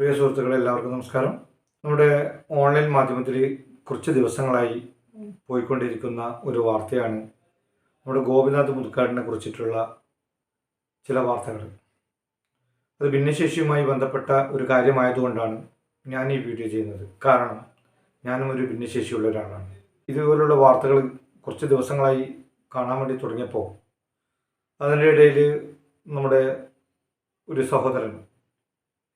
പ്രിയ സുഹൃത്തുക്കളെ എല്ലാവർക്കും നമസ്കാരം. നമ്മുടെ ഓൺലൈൻ മാധ്യമത്തിൽ കുറച്ച് ദിവസങ്ങളായി പോയിക്കൊണ്ടിരിക്കുന്ന ഒരു വാർത്തയാണ് നമ്മുടെ ഗോപിനാഥ് മുതുക്കാടിനെ കുറിച്ചിട്ടുള്ള ചില വാർത്തകൾ. അത് ഭിന്നശേഷിയുമായി ബന്ധപ്പെട്ട ഒരു കാര്യമായതുകൊണ്ടാണ് ഞാൻ ഈ വീഡിയോ ചെയ്യുന്നത്. കാരണം ഞാനും ഒരു ഭിന്നശേഷിയുള്ള ഒരാളാണ്. ഇതുപോലുള്ള വാർത്തകൾ കുറച്ച് ദിവസങ്ങളായി കാണാൻ വേണ്ടി തുടങ്ങിയപ്പോൾ അതിന്റെ ഇടയിൽ നമ്മുടെ ഒരു സഹോദരൻ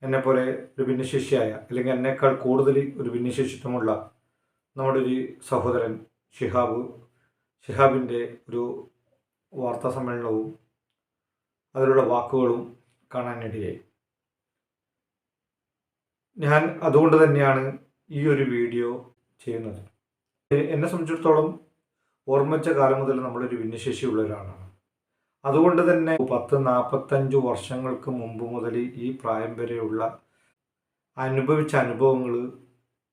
എന്നെപ്പോലെ ഒരു ഭിന്നശേഷിയായ അല്ലെങ്കിൽ എന്നേക്കാൾ കൂടുതൽ ഒരു ഭിന്നശേഷിത്വമുള്ള നമ്മുടെ ഒരു സഹോദരൻ ഷിഹാബ് ഷിഹാബിന്റെ ഒരു വാർത്താ സമ്മേളനവും അതിലുള്ള വാക്കുകളും കാണാനിടയായി. ഞാൻ അതുകൊണ്ട് തന്നെയാണ് ഈ ഒരു വീഡിയോ ചെയ്യുന്നത്. എന്നെ സംബന്ധിച്ചിടത്തോളം ഓർമ്മിച്ച കാലം മുതൽ നമ്മളൊരു ഭിന്നശേഷിയുള്ള ഒരാളാണ്. അതുകൊണ്ട് തന്നെ പത്ത് നാൽപ്പത്തഞ്ച് വർഷങ്ങൾക്ക് മുമ്പ് മുതൽ ഈ പ്രായം വരെയുള്ള അനുഭവിച്ച അനുഭവങ്ങൾ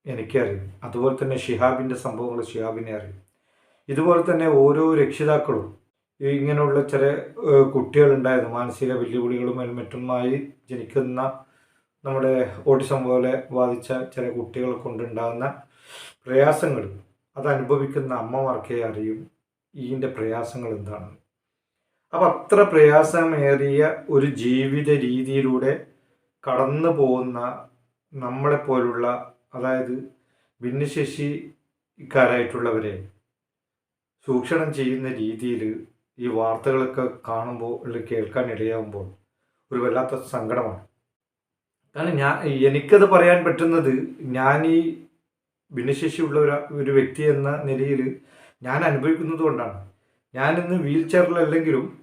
എനിക്കറിയും അതുപോലെ തന്നെ ഷിഹാബിന്റെ സംഭവങ്ങൾ ഷിഹാബിനെ അറിയും. ഇതുപോലെ തന്നെ ഓരോ രക്ഷിതാക്കളും ഇങ്ങനെയുള്ള ചില കുട്ടികൾ ഉണ്ടായിരുന്നു മാനസിക വെല്ലുവിളികളും മറ്റും മറ്റുമായി ജനിക്കുന്ന നമ്മുടെ ഓട്ടിസം പോലെ ബാധിച്ച ചില കുട്ടികൾ കൊണ്ടുണ്ടാകുന്ന പ്രയാസങ്ങൾ അത് അനുഭവിക്കുന്ന അമ്മമാർക്കേ അറിയും. ഇതിന്റെ പ്രയാസങ്ങൾ എന്താണെന്ന് അപ്പം അത്ര പ്രയാസമേറിയ ഒരു ജീവിത രീതിയിലൂടെ കടന്നു പോകുന്ന നമ്മളെപ്പോലുള്ള അതായത് ഭിന്നശേഷിക്കാരായിട്ടുള്ളവരെ ചൂഷണം ചെയ്യുന്ന രീതിയിൽ ഈ വാർത്തകളൊക്കെ കാണുമ്പോൾ അല്ലെങ്കിൽ കേൾക്കാൻ ഇടയാകുമ്പോൾ ഒരു വല്ലാത്ത സങ്കടമാണ്. കാരണം ഞാൻ എനിക്കത് പറയാൻ പറ്റുന്നത് ഞാൻ ഈ ഭിന്നശേഷിയുള്ള ഒരു ഒരു വ്യക്തി എന്ന നിലയിൽ ഞാൻ അനുഭവിക്കുന്നത് കൊണ്ടാണ്. ഞാനിന്ന് വീൽ ചെയറിലല്ലെങ്കിലും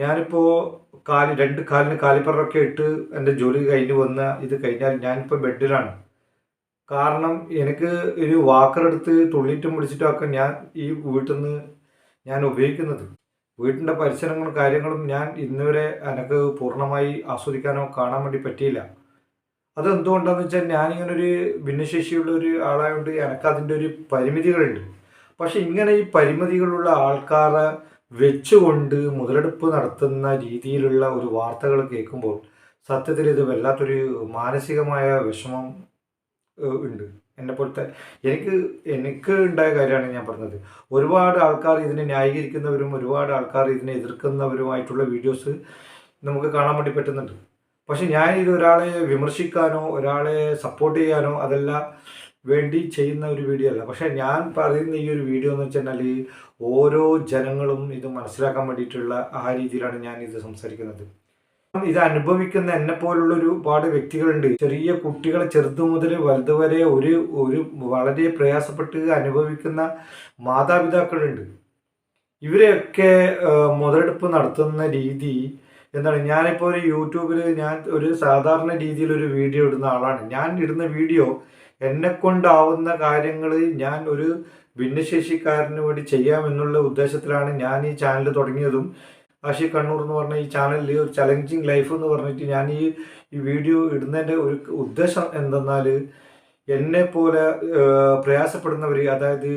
ഞാനിപ്പോൾ കാൽ രണ്ട് കാലിന് കാലിപ്പറൊക്കെ ഇട്ട് എന്റെ ജോലി കഴിഞ്ഞ് വന്ന ഇത് കഴിഞ്ഞാൽ ഞാനിപ്പോൾ ബെഡിലാണ്. കാരണം എനിക്ക് ഒരു വാക്കറെടുത്ത് തുള്ളിയിട്ടും പിടിച്ചിട്ടും ഒക്കെ ഞാൻ ഈ വീട്ടിൽ നിന്ന് ഞാൻ ഉപയോഗിക്കുന്നത്. വീട്ടിന്റെ പരിസരങ്ങളും കാര്യങ്ങളും ഞാൻ ഇന്നുവരെ എനിക്ക് പൂർണമായി ആസ്വദിക്കാനോ കാണാൻ വേണ്ടി പറ്റിയില്ല. അതെന്തുകൊണ്ടാണെന്ന് വെച്ചാൽ ഞാനിങ്ങനെ ഒരു ഭിന്നശേഷിയുള്ള ഒരു ആളായതുകൊണ്ട് എനിക്ക് അതിന്റെ ഒരു പരിമിതികളുണ്ട്. പക്ഷെ ഇങ്ങനെ ഈ പരിമിതികളുള്ള ആൾക്കാരെ വെച്ചുകൊണ്ട് മുതലെടുപ്പ് നടത്തുന്ന രീതിയിലുള്ള ഒരു വാർത്തകൾ കേൾക്കുമ്പോൾ സത്യത്തിൽ ഇത് വല്ലാത്തൊരു മാനസികമായ വിഷമം ഉണ്ട്. എന്നെ പോലത്തെ എനിക്ക് എനിക്ക് ഉണ്ടായ കാര്യമാണ് ഞാൻ പറഞ്ഞത്. ഒരുപാട് ആൾക്കാർ ഇതിനെ ന്യായീകരിക്കുന്നവരും ഒരുപാട് ആൾക്കാർ ഇതിനെ എതിർക്കുന്നവരുമായിട്ടുള്ള വീഡിയോസ് നമുക്ക് കാണാൻ വേണ്ടി പറ്റുന്നുണ്ട്. പക്ഷെ ഞാൻ ഇത് ഒരാളെ വിമർശിക്കാനോ ഒരാളെ സപ്പോർട്ട് ചെയ്യാനോ അതല്ല വേണ്ടി ചെയ്യുന്ന ഒരു വീഡിയോ അല്ല. പക്ഷെ ഞാൻ പറയുന്ന ഈ ഒരു വീഡിയോ എന്ന് വെച്ചാൽ ഓരോ ജനങ്ങളും ഇത് മനസ്സിലാക്കാൻ വേണ്ടിയിട്ടുള്ള ആ രീതിയിലാണ് ഞാൻ ഇത് സംസാരിക്കുന്നത്. ഇത് അനുഭവിക്കുന്ന എന്നെ പോലുള്ള ഒരുപാട് വ്യക്തികളുണ്ട്. ചെറിയ കുട്ടികൾ ചെറുതു മുതൽ വലുത് വരെ ഒരു ഒരു വളരെ പ്രയാസപ്പെട്ട് അനുഭവിക്കുന്ന മാതാപിതാക്കളുണ്ട്. ഇവരെയൊക്കെ മുതലെടുപ്പ് നടത്തുന്ന രീതി എന്താണ്? ഞാനിപ്പോൾ ഒരു യൂട്യൂബിൽ ഞാൻ ഒരു സാധാരണ രീതിയിൽ ഒരു വീഡിയോ ഇടുന്ന ആളാണ്. ഞാൻ ഇടുന്ന വീഡിയോ എന്നെ കൊണ്ടാവുന്ന കാര്യങ്ങൾ ഞാൻ ഒരു ഭിന്നശേഷിക്കാരന് വേണ്ടി ചെയ്യാമെന്നുള്ള ഉദ്ദേശത്തിലാണ് ഞാൻ ഈ ചാനൽ തുടങ്ങിയതും. ആഷി കണ്ണൂർ എന്ന് പറഞ്ഞ ഈ ചാനലിൽ ഒരു ചലഞ്ചിങ് ലൈഫ് എന്ന് പറഞ്ഞിട്ട് ഞാൻ ഈ ഈ വീഡിയോ ഇടുന്നതിന്റെ ഒരു ഉദ്ദേശം എന്തെന്നാൽ എന്നെ പോലെ പ്രയാസപ്പെടുന്നവർ അതായത്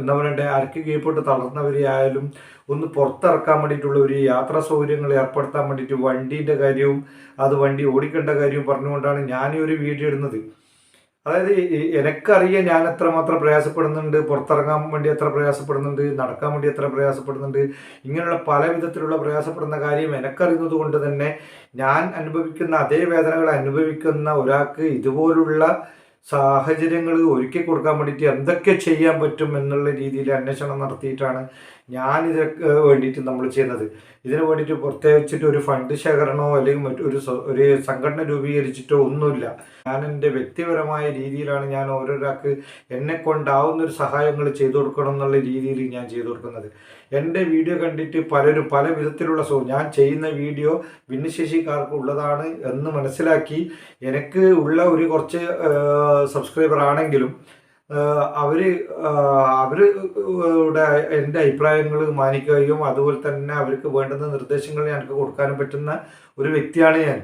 എന്താ പറയണ്ടേ അരക്ക് കീഴ്പോട്ട് തളർന്നവരെ ആയാലും ഒന്ന് പുറത്തിറക്കാൻ വേണ്ടിയിട്ടുള്ള ഒരു യാത്രാ സൗകര്യങ്ങൾ ഏർപ്പെടുത്താൻ വേണ്ടിയിട്ട് വണ്ടീന്റെ കാര്യവും അത് വണ്ടി ഓടിക്കേണ്ട കാര്യവും പറഞ്ഞുകൊണ്ടാണ് ഞാൻ ഈ ഒരു വീഡിയോ ഇടുന്നത്. അതായത് എനിക്കറിയാം ഞാൻ എത്രമാത്രം പ്രയാസപ്പെടുന്നുണ്ട് പുറത്തിറങ്ങാൻ വേണ്ടി എത്ര പ്രയാസപ്പെടുന്നുണ്ട് നടക്കാൻ വേണ്ടി എത്ര പ്രയാസപ്പെടുന്നുണ്ട് ഇങ്ങനെയുള്ള പല വിധത്തിലുള്ള പ്രയാസപ്പെടുന്ന കാര്യം എനിക്കറിയുന്നത് കൊണ്ട് തന്നെ ഞാൻ അനുഭവിക്കുന്ന അതേ വേദനകൾ അനുഭവിക്കുന്ന ഒരാൾക്ക് ഇതുപോലുള്ള സാഹചര്യങ്ങൾ ഒരുക്കി കൊടുക്കാൻ വേണ്ടിയിട്ട് എന്തൊക്കെ ചെയ്യാൻ പറ്റും എന്നുള്ള രീതിയിൽ അന്വേഷണം നടത്തിയിട്ടാണ് ഞാൻ ഇതൊക്കെ വേണ്ടിയിട്ട് നമ്മൾ ചെയ്യുന്നത്. ഇതിന് വേണ്ടിയിട്ട് പ്രത്യേകിച്ചിട്ട് ഒരു ഫണ്ട് ശേഖരണമോ അല്ലെങ്കിൽ മറ്റൊരു ഒരു സംഘടന രൂപീകരിച്ചിട്ടോ ഒന്നുമില്ല. ഞാൻ എന്റെ വ്യക്തിപരമായ രീതിയിലാണ് ഞാൻ ഓരോരാൾക്ക് എന്നെ കൊണ്ടാവുന്ന ഒരു സഹായങ്ങൾ ചെയ്തു കൊടുക്കണം എന്നുള്ള രീതിയിൽ ഞാൻ ചെയ്തു കൊടുക്കുന്നത്. എന്റെ വീഡിയോ കണ്ടിട്ട് പലരും പല വിധത്തിലുള്ള സോ ഞാൻ ചെയ്യുന്ന വീഡിയോ ഭിന്നശേഷിക്കാർക്ക് ഉള്ളതാണ് എന്ന് മനസ്സിലാക്കി എനിക്ക് ഉള്ള ഒരു കുറച്ച് സബ്സ്ക്രൈബർ ആണെങ്കിലും അവർ അവർ എന്റെ അഭിപ്രായങ്ങൾ മാനിക്കുകയും അതുപോലെ തന്നെ അവർക്ക് വേണ്ടുന്ന നിർദ്ദേശങ്ങൾ ഞങ്ങൾക്ക് കൊടുക്കാനും പറ്റുന്ന ഒരു വ്യക്തിയാണ് ഞാൻ.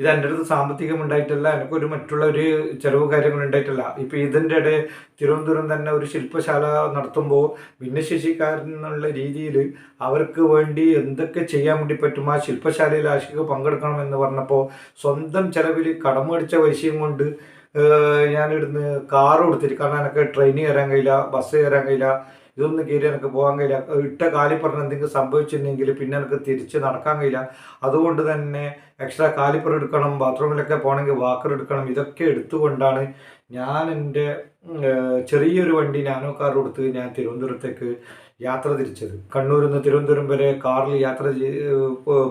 ഇത് എന്റെ അടുത്ത് സാമ്പത്തികം ഉണ്ടായിട്ടല്ല എനിക്കൊരു മറ്റുള്ള ഒരു ചിലവ് കാര്യങ്ങൾ ഉണ്ടായിട്ടില്ല. ഇപ്പം ഇതിന്റെ ഇടയിൽ തിരുവനന്തപുരം തന്നെ ഒരു ശില്പശാല നടത്തുമ്പോൾ ഭിന്നശേഷിക്കാരെന്നുള്ള രീതിയിൽ അവർക്ക് വേണ്ടി എന്തൊക്കെ ചെയ്യാൻ വേണ്ടി പറ്റും ആ ശില്പശാലയിൽ ആശിക്ക് പങ്കെടുക്കണം എന്ന് പറഞ്ഞപ്പോൾ സ്വന്തം ചിലവിൽ കടമടിച്ച പൈസയും കൊണ്ട് ഞാനിടുന്ന് കാറ് കൊടുത്തിട്ട് കാരണം എനിക്ക് ട്രെയിനിൽ കയറാൻ കഴിയില്ല ബസ് കയറാൻ കഴിയില്ല ഇതൊന്നും കയറി എനിക്ക് പോകാൻ കഴിയില്ല. ഇട്ട കാലി പറഞ്ഞ എന്തെങ്കിലും സംഭവിച്ചിട്ടുണ്ടെങ്കിൽ പിന്നെ എനിക്ക് തിരിച്ച് നടക്കാൻ കഴിയില്ല. അതുകൊണ്ട് തന്നെ എക്സ്ട്രാ കാലിപ്പർ എടുക്കണം ബാത്റൂമിലൊക്കെ പോകണമെങ്കിൽ വാക്കർ എടുക്കണം ഇതൊക്കെ എടുത്തുകൊണ്ടാണ് ഞാൻ എന്റെ ചെറിയൊരു വണ്ടി നാനോ കാർ കൊടുത്ത് ഞാൻ തിരുവനന്തപുരത്തേക്ക് യാത്ര തിരിച്ചത്. കണ്ണൂരിൽ നിന്ന് തിരുവനന്തപുരം വരെ കാറിൽ യാത്ര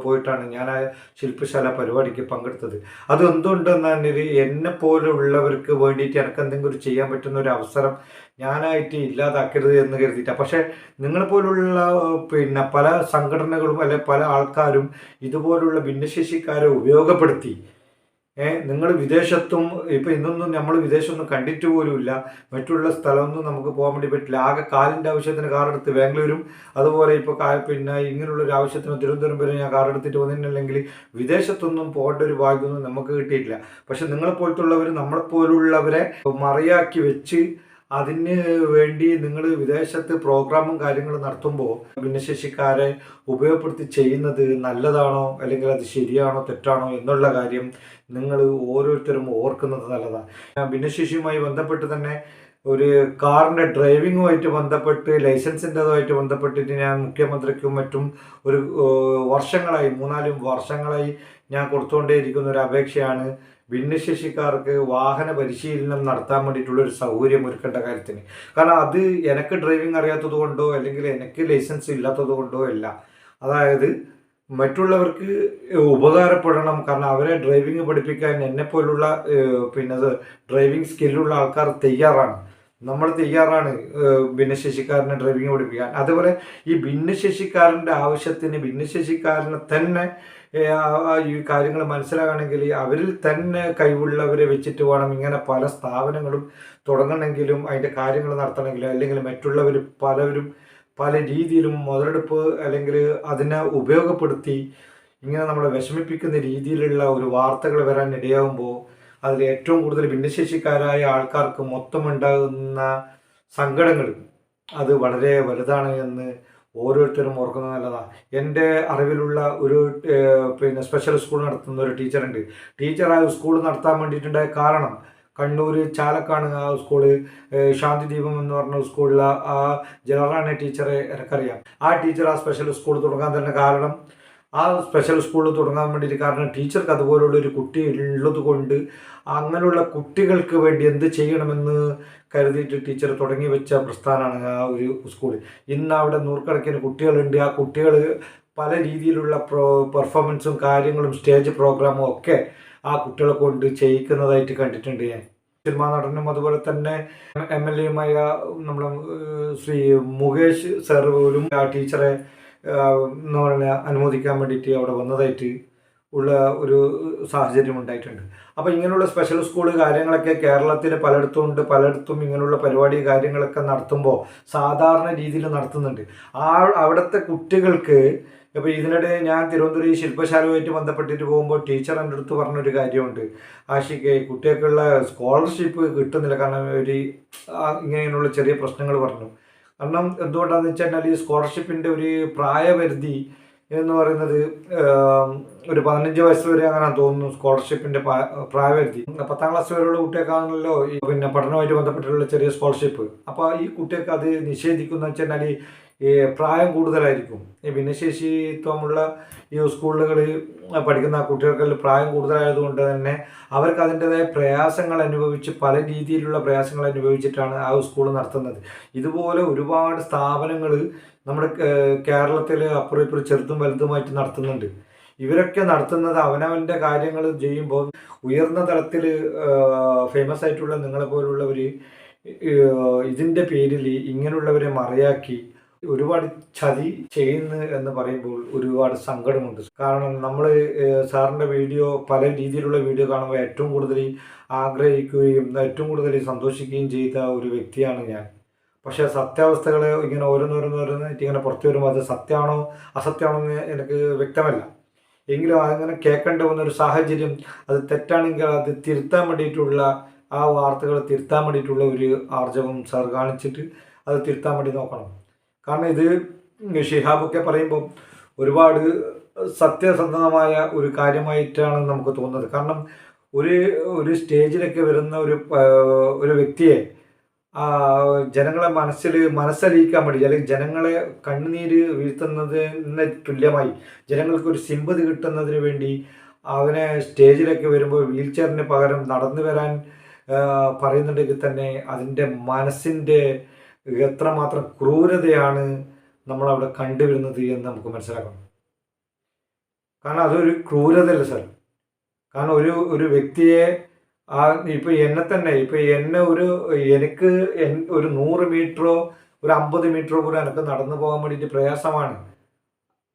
പോയിട്ടാണ് ഞാൻ ആ ശില്പശാല പരിപാടിക്ക് പങ്കെടുത്തത്. അത് എന്തുകൊണ്ടെന്നാൽ എന്നെ പോലുള്ളവർക്ക് വേണ്ടിയിട്ട് എനിക്ക് എന്തെങ്കിലും ചെയ്യാൻ പറ്റുന്ന ഒരു അവസരം ഞാനായിട്ട് ഇല്ലാതാക്കരുത് എന്ന് കരുതിയിട്ടാണ് പക്ഷേ നിങ്ങളെ പോലുള്ള പിന്നെ പല സംഘടനകളും അല്ലെ പല ആൾക്കാരും ഇതുപോലുള്ള ഭിന്നശേഷിക്കാരെ ഉപയോഗപ്പെടുത്തി നിങ്ങൾ വിദേശത്തും ഇപ്പം ഇന്നൊന്നും നമ്മൾ വിദേശമൊന്നും കണ്ടിട്ട് പോലുമില്ല. മറ്റുള്ള സ്ഥലമൊന്നും നമുക്ക് പോകാൻ വേണ്ടി പറ്റില്ല. ആകെ കാലിന്റെ ആവശ്യത്തിന് കാറെടുത്ത് ബാംഗ്ലൂരും അതുപോലെ ഇപ്പോൾ പിന്നെ ഇങ്ങനെയുള്ള ഒരു ആവശ്യത്തിന് തിരുവനന്തപുരം വരെ ഞാൻ കാറെടുത്തിട്ട് വന്നിട്ടുണ്ടെങ്കിൽ വിദേശത്തൊന്നും പോകേണ്ട ഒരു ഭാഗ്യമൊന്നും നമുക്ക് കിട്ടിയിട്ടില്ല. പക്ഷെ നിങ്ങളെപ്പോലത്തുള്ളവർ നമ്മളെപ്പോലുള്ളവരെ മറയാക്കി വെച്ച് അതിന് വേണ്ടി നിങ്ങൾ വിദേശത്ത് പ്രോഗ്രാമും കാര്യങ്ങളും നടത്തുമ്പോൾ ഭിന്നശേഷിക്കാരെ ഉപയോഗപ്പെടുത്തി ചെയ്യുന്നത് നല്ലതാണോ? അല്ലെങ്കിൽ അത് ശരിയാണോ? തെറ്റാണോ? എന്നുള്ള കാര്യം നിങ്ങൾ ഓരോരുത്തരും ഓർക്കുന്നത് നല്ലതാണ് ഭിന്നശേഷിയുമായി ബന്ധപ്പെട്ട് തന്നെ ഒരു കാറിന്റെ ഡ്രൈവിങ്ങുമായിട്ട് ബന്ധപ്പെട്ട് ലൈസൻസിന്റെതുമായിട്ട് ബന്ധപ്പെട്ടിട്ട് ഞാൻ മുഖ്യമന്ത്രിക്കും മറ്റും ഒരു വർഷങ്ങളായി മൂന്നാലും വർഷങ്ങളായി ഞാൻ കൊടുത്തുകൊണ്ടേയിരിക്കുന്ന ഒരു അപേക്ഷയാണ് ഭിന്നശേഷിക്കാർക്ക് വാഹന പരിശീലനം നടത്താൻ വേണ്ടിയിട്ടുള്ള ഒരു സൗകര്യം ഒരുക്കേണ്ട കാര്യത്തിന്. കാരണം അത് എനിക്ക് ഡ്രൈവിംഗ് അറിയാത്തത് കൊണ്ടോ അല്ലെങ്കിൽ എനിക്ക് ലൈസൻസ് ഇല്ലാത്തത് കൊണ്ടോ അല്ല. അതായത് മറ്റുള്ളവർക്ക് ഉപകാരപ്പെടണം. കാരണം അവരെ ഡ്രൈവിംഗ് പഠിപ്പിക്കാൻ എന്നെ പോലുള്ള പിന്നെ ഡ്രൈവിംഗ് സ്കില്ലുള്ള ആൾക്കാർ തയ്യാറാണ്. നമ്മൾ തയ്യാറാണ് ഭിന്നശേഷിക്കാരനെ ഡ്രൈവിംഗ് പഠിപ്പിക്കാൻ അതുപോലെ ഈ ഭിന്നശേഷിക്കാരന്റെ ആവശ്യത്തിന് ഭിന്നശേഷിക്കാരനെ തന്നെ ഈ കാര്യങ്ങൾ മനസ്സിലാകണമെങ്കിൽ അവരിൽ തന്നെ കഴിവുള്ളവരെ വെച്ചിട്ട് വേണം ഇങ്ങനെ പല സ്ഥാപനങ്ങളും തുടങ്ങണമെങ്കിലും അതിന്റെ കാര്യങ്ങൾ നടത്തണമെങ്കിലും അല്ലെങ്കിൽ മറ്റുള്ളവർ പലവരും പല രീതിയിലും മുതലെടുപ്പ് അല്ലെങ്കിൽ അതിനെ ഉപയോഗപ്പെടുത്തി ഇങ്ങനെ നമ്മളെ വിഷമിപ്പിക്കുന്ന രീതിയിലുള്ള ഒരു വാർത്തകൾ വരാൻ ഇടയാകുമ്പോൾ അതിൽ ഏറ്റവും കൂടുതൽ ഭിന്നശേഷിക്കാരായ ആൾക്കാർക്ക് മൊത്തം ഉണ്ടാകുന്ന സങ്കടങ്ങൾ അത് വളരെ വലുതാണ് എന്ന് ഓരോരുത്തരും ഓർക്കുന്നത് നല്ലതാണ് എന്റെ അറിവിലുള്ള ഒരു പിന്നെ സ്പെഷ്യൽ സ്കൂൾ നടത്തുന്ന ഒരു ടീച്ചറുണ്ട് ടീച്ചർ ആ സ്കൂൾ നടത്താൻ വേണ്ടിയിട്ടുണ്ടായ കാരണം കണ്ണൂർ ചാലക്കാണ് ആ സ്കൂൾ ശാന്തിദീപം എന്ന് പറഞ്ഞ സ്കൂളിലെ ആ ജനറാണി ടീച്ചറെ എനിക്കറിയാം. ആ ടീച്ചർ ആ സ്പെഷ്യൽ സ്കൂൾ തുടങ്ങാൻ തന്നെ കാരണം ആ സ്പെഷ്യൽ സ്കൂൾ തുടങ്ങാൻ വേണ്ടിയിട്ട് കാരണം ടീച്ചർക്ക് അതുപോലുള്ള ഒരു കുട്ടി ഉള്ളത് കൊണ്ട് അങ്ങനെയുള്ള കുട്ടികൾക്ക് വേണ്ടി എന്ത് ചെയ്യണമെന്ന് കരുതിയിട്ട് ടീച്ചർ തുടങ്ങി വെച്ച പ്രസ്ഥാനമാണ് ആ ഒരു സ്കൂൾ ഇന്ന് അവിടെ നൂറുകണക്കിന് കുട്ടികളുണ്ട്. ആ കുട്ടികൾ പല രീതിയിലുള്ള പ്രോ പെർഫോമൻസും കാര്യങ്ങളും സ്റ്റേജ് പ്രോഗ്രാമും ഒക്കെ ആ കുട്ടികളെ കൊണ്ട് ചെയ്യിക്കുന്നതായിട്ട് കണ്ടിട്ടുണ്ട് ഞാൻ. സിനിമാ നടനും അതുപോലെ തന്നെ എം എൽ എയുമായ നമ്മുടെ ശ്രീ മുകേഷ് സാർ പോലും ആ ടീച്ചറെ എന്ന് പറഞ്ഞാൽ അനുമോദിക്കാൻ വേണ്ടിയിട്ട് അവിടെ വന്നതായിട്ട് ഉള്ള ഒരു സാഹചര്യം ഉണ്ടായിട്ടുണ്ട്. അപ്പോൾ ഇങ്ങനെയുള്ള സ്പെഷ്യൽ സ്കൂൾ കാര്യങ്ങളൊക്കെ കേരളത്തിൽ പലയിടത്തും ഉണ്ട് പലയിടത്തും ഇങ്ങനെയുള്ള പരിപാടി കാര്യങ്ങളൊക്കെ നടത്തുമ്പോൾ സാധാരണ രീതിയിൽ നടത്തുന്നുണ്ട്. ആ അവിടുത്തെ കുട്ടികൾക്ക് അപ്പോൾ ഇതിനിടെ ഞാൻ തിരുവനന്തപുരം ഈ ശില്പശാലയുമായിട്ട് ബന്ധപ്പെട്ടിട്ട് പോകുമ്പോൾ ടീച്ചർ എന്റെ അടുത്ത് പറഞ്ഞൊരു കാര്യമുണ്ട്. ആഷിക്ക് കുട്ടികൾക്കുള്ള സ്കോളർഷിപ്പ് കിട്ടുന്നില്ല. കാരണം ഒരു ഇങ്ങനെയുള്ള ചെറിയ പ്രശ്നങ്ങൾ പറഞ്ഞു. കാരണം എന്തുകൊണ്ടാണെന്ന് വെച്ചാൽ ഈ സ്കോളർഷിപ്പിന്റെ ഒരു പ്രായപരിധി എന്ന് പറയുന്നത് ഒരു പതിനഞ്ച് വയസ്സ് വരെ അങ്ങനെ തോന്നുന്നു സ്കോളർഷിപ്പിന്റെ പ്രായപരിധി. പത്താം ക്ലാസ് വരെയുള്ള കുട്ടികൾക്കാണല്ലോ ഈ പിന്നെ പഠനവുമായിട്ട് ബന്ധപ്പെട്ടുള്ള ചെറിയ സ്കോളർഷിപ്പ്. അപ്പോൾ ഈ കുട്ടികൾക്ക് അത് നിഷേധിക്കുന്ന വെച്ചാൽ ഈ പ്രായം കൂടുതലായിരിക്കും. ഈ ഭിന്നശേഷിത്വമുള്ള ഈ സ്കൂളുകളിൽ പഠിക്കുന്ന കുട്ടികൾക്ക് പ്രായം കൂടുതലായതുകൊണ്ട് തന്നെ അവർക്ക് അതിന്റെതായ പ്രയാസങ്ങൾ അനുഭവിച്ച് പല രീതിയിലുള്ള പ്രയാസങ്ങൾ അനുഭവിച്ചിട്ടാണ് ആ സ്കൂൾ നടത്തുന്നത്. ഇതുപോലെ ഒരുപാട് സ്ഥാപനങ്ങൾ നമ്മുടെ കേരളത്തിൽ അപ്പുറം ഇപ്പുറം ചെറുതും വലുതുമായിട്ട് നടത്തുന്നുണ്ട്. ഇവരൊക്കെ നടത്തുന്നത് അവനവന്റെ കാര്യങ്ങൾ ചെയ്യുമ്പോൾ ഉയർന്ന തലത്തിൽ ഫേമസ് ആയിട്ടുള്ള നിങ്ങളെ പോലുള്ളവർ ഇതിന്റെ പേരിൽ ഇങ്ങനെയുള്ളവരെ മറയാക്കി ഒരുപാട് ചതി ചെയ്യുന്നു എന്ന് പറയുമ്പോൾ ഒരുപാട് സങ്കടമുണ്ട്. കാരണം നമ്മൾ സാറിന്റെ വീഡിയോ പല രീതിയിലുള്ള വീഡിയോ കാണുമ്പോൾ ഏറ്റവും കൂടുതൽ ആഗ്രഹിക്കുകയും ഏറ്റവും കൂടുതൽ സന്തോഷിക്കുകയും ചെയ്ത ഒരു വ്യക്തിയാണ് ഞാൻ. പക്ഷേ സത്യാവസ്ഥകൾ ഇങ്ങനെ ഓരോന്നോരോന്നോരോന്നായിട്ട് ഇങ്ങനെ പുറത്തു വരുമ്പോൾ അത് സത്യമാണോ അസത്യമാണോ എന്ന് എനിക്ക് വ്യക്തമല്ല. എങ്കിലും അങ്ങനെ കേൾക്കേണ്ടി വന്നൊരു സാഹചര്യം അത് തെറ്റാണെങ്കിൽ അത് തിരുത്താൻ വേണ്ടിയിട്ടുള്ള ആ വാർത്തകൾ തിരുത്താൻ വേണ്ടിയിട്ടുള്ള ഒരു ആർജവം സാർ കാണിച്ചിട്ട് അത് തിരുത്താൻ വേണ്ടി നോക്കണം. കാരണം ഇത് ഷിഹാബൊക്കെ പറയുമ്പോൾ ഒരുപാട് സത്യസന്ധമായ ഒരു കാര്യമായിട്ടാണ് നമുക്ക് തോന്നുന്നത്. കാരണം ഒരു ഒരു സ്റ്റേജിലൊക്കെ വരുന്ന ഒരു ഒരു വ്യക്തിയെ ജനങ്ങളെ മനസ്സിൽ മനസ്സലിയിക്കാൻ വേണ്ടി അല്ലെങ്കിൽ ജനങ്ങളെ കണ്ണുനീര് വീഴ്ത്തുന്നതിന് തുല്യമായി ജനങ്ങൾക്ക് ഒരു സിമ്പതി കിട്ടുന്നതിന് വേണ്ടി അവനെ സ്റ്റേജിലൊക്കെ വരുമ്പോൾ വീൽ ചെയറിന് പകരം നടന്നു വരാൻ പറയുന്നുണ്ടെങ്കിൽ തന്നെ അതിന്റെ മനസ്സിന്റെ എത്രമാത്രം ക്രൂരതയാണ് നമ്മൾ അവിടെ കണ്ടുവരുന്നത് എന്ന് നമുക്ക് മനസ്സിലാക്കണം കാരണം അതൊരു ക്രൂരതയല്ല സാർ. കാരണം ഒരു ഒരു വ്യക്തിയെ ആ ഇപ്പം എന്നെ തന്നെ ഇപ്പം എന്നെ ഒരു എനിക്ക് ഒരു നൂറ് മീറ്ററോ ഒരു അമ്പത് മീറ്ററോ പോലും എനിക്ക് നടന്നു പോകാൻ വേണ്ടിയിട്ട് പ്രയാസമാണ്.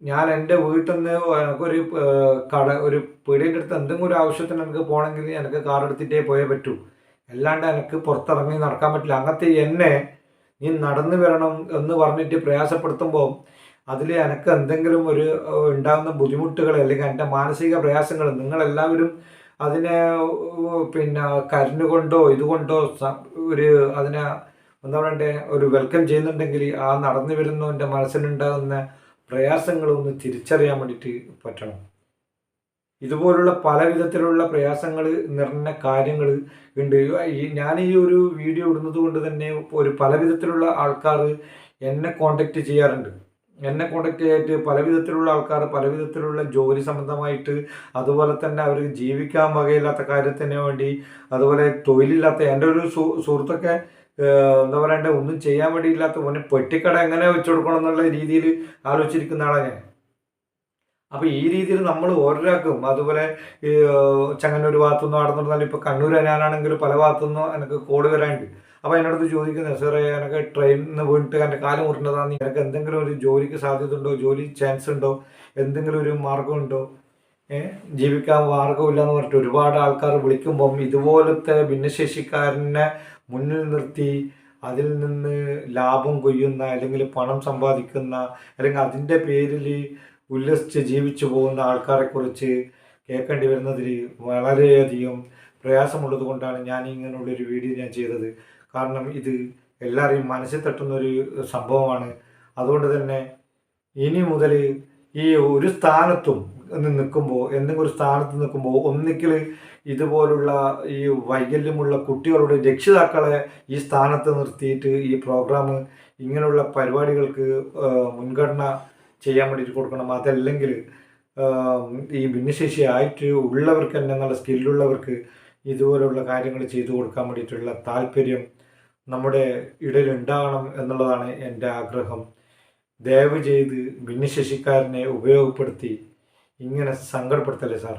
ഞാൻ എന്റെ വീട്ടിൽ നിന്ന് എനിക്കൊരു കട ഒരു പീടിയുടെ അടുത്ത് എന്തെങ്കിലും ഒരു ആവശ്യത്തിന് എനിക്ക് പോകണമെങ്കിൽ എനിക്ക് കാർ എടുത്തിട്ടേ പോയേ പറ്റൂ. അല്ലാണ്ട് എനിക്ക് പുറത്തിറങ്ങി നടക്കാൻ പറ്റില്ല. അങ്ങനത്തെ എന്നെ നീ നടന്നു വരണം എന്ന് പറഞ്ഞിട്ട് പ്രയാസപ്പെടുത്തുമ്പോൾ അതിൽ എനിക്ക് എന്തെങ്കിലും ഒരു ഉണ്ടാകുന്ന ബുദ്ധിമുട്ടുകൾ അല്ലെങ്കിൽ എന്റെ മാനസിക പ്രയാസങ്ങൾ നിങ്ങളെല്ലാവരും അതിനെ പിന്നെ കരുന്നുകൊണ്ടോ ഇതുകൊണ്ടോ ഒരു അതിനെ എന്താ പറയണ്ടേ ഒരു വെൽക്കം ചെയ്യുന്നുണ്ടെങ്കിൽ ആ നടന്നു വരുന്നവന്റെ മനസ്സിലുണ്ടാകുന്ന പ്രയാസങ്ങളൊന്ന് തിരിച്ചറിയാൻ വേണ്ടിയിട്ട് പറ്റണം. ഇതുപോലുള്ള പല വിധത്തിലുള്ള പ്രയാസങ്ങൾ നിറഞ്ഞ കാര്യങ്ങൾ ഉണ്ട്. ഈ ഞാൻ ഈ ഒരു വീഡിയോ ഇടുന്നത് കൊണ്ട് തന്നെ ഒരു പല വിധത്തിലുള്ള ആൾക്കാർ എന്നെ കോണ്ടാക്ട് ചെയ്യാറുണ്ട്. എന്നെ കോണ്ടാക്ട് ചെയ്തിട്ട് പല വിധത്തിലുള്ള ആൾക്കാർ പല വിധത്തിലുള്ള ജോലി സംബന്ധമായിട്ട് അതുപോലെ തന്നെ അവർ ജീവിക്കാൻ വകയില്ലാത്ത കാര്യത്തിന് വേണ്ടി അതുപോലെ തൊഴിലില്ലാത്ത എന്റെ ഒരു സുഹൃത്തൊക്കെ എന്താ പറയണ്ടേ ഒന്നും ചെയ്യാൻ വേണ്ടിയില്ലാത്ത മോനെ പെട്ടിക്കട എങ്ങനെ വെച്ചു കൊടുക്കണം എന്നുള്ള രീതിയിൽ ആലോചിച്ചിരിക്കുന്ന ആളാണ് ഞാൻ. അപ്പോൾ ഈ രീതിയിൽ നമ്മൾ ഓരോരാൾക്കും അതുപോലെ ഈ ചങ്ങന്നൂർ ഭാഗത്തുനിന്ന് നിന്നാൽ ഇപ്പോൾ കണ്ണൂർ ഞാനാണെങ്കിൽ പല ഭാഗത്തുനിന്നും എനിക്ക് കോൾ വരാനുണ്ട്. അപ്പോൾ എന്നോട് ചോദിക്കുന്നത് സാറേ എനിക്ക് ട്രെയിനിൽ നിന്ന് വീണിട്ട് എന്റെ കാലം മുറിഞ്ഞതാന്ന് എനിക്ക് എന്തെങ്കിലും ഒരു ജോലിക്ക് സാധ്യത ഉണ്ടോ ജോലി ചാൻസ് ഉണ്ടോ? എന്തെങ്കിലും ഒരു മാർഗമുണ്ടോ ജീവിക്കാൻ മാർഗമില്ല എന്ന് പറഞ്ഞിട്ട് ഒരുപാട് ആൾക്കാർ വിളിക്കുമ്പം ഇതുപോലത്തെ ഭിന്നശേഷിക്കാരനെ മുന്നിൽ നിർത്തി അതിൽ നിന്ന് ലാഭം കൊയ്യുന്ന അല്ലെങ്കിൽ പണം സമ്പാദിക്കുന്ന അല്ലെങ്കിൽ അതിന്റെ പേരിൽ ഉല്ലസിച്ച് ജീവിച്ചു പോകുന്ന ആൾക്കാരെ കുറിച്ച് കേൾക്കേണ്ടി വരുന്നതിൽ വളരെയധികം പ്രയാസമുള്ളത് കൊണ്ടാണ് ഞാൻ ഇങ്ങനെയുള്ളൊരു വീഡിയോ ഞാൻ ചെയ്തത്. കാരണം ഇത് എല്ലാവരെയും മനസ്സിൽ തട്ടുന്നൊരു സംഭവമാണ്. അതുകൊണ്ട് തന്നെ ഇനി മുതൽ ഈ ഒരു സ്ഥാനത്തും നിൽക്കുമ്പോൾ എന്തെങ്കിലും ഒരു സ്ഥാനത്ത് നിൽക്കുമ്പോൾ ഒന്നിക്കൽ ഇതുപോലുള്ള ഈ വൈകല്യമുള്ള കുട്ടികളുടെ രക്ഷിതാക്കളെ ഈ സ്ഥാനത്ത് നിർത്തിയിട്ട് ഈ പ്രോഗ്രാം ഇങ്ങനെയുള്ള പരിപാടികൾക്ക് മുൻഗണന ചെയ്യാൻ വേണ്ടിയിട്ട് കൊടുക്കണം. അതല്ലെങ്കിൽ ഈ ഭിന്നശേഷി ആയിട്ട് ഉള്ളവർക്ക് തന്നെ നല്ല സ്കില്ലുള്ളവർക്ക് ഇതുപോലുള്ള കാര്യങ്ങൾ ചെയ്തു കൊടുക്കാൻ വേണ്ടിയിട്ടുള്ള താല്പര്യം നമ്മുടെ ഇടയിൽ ഉണ്ടാകണം എന്നുള്ളതാണ് എന്റെ ആഗ്രഹം. ദയവ് ചെയ്ത് ഭിന്നശേഷിക്കാരനെ ഉപയോഗപ്പെടുത്തി ഇങ്ങനെ സങ്കടപ്പെടുത്തല്ലേ സാർ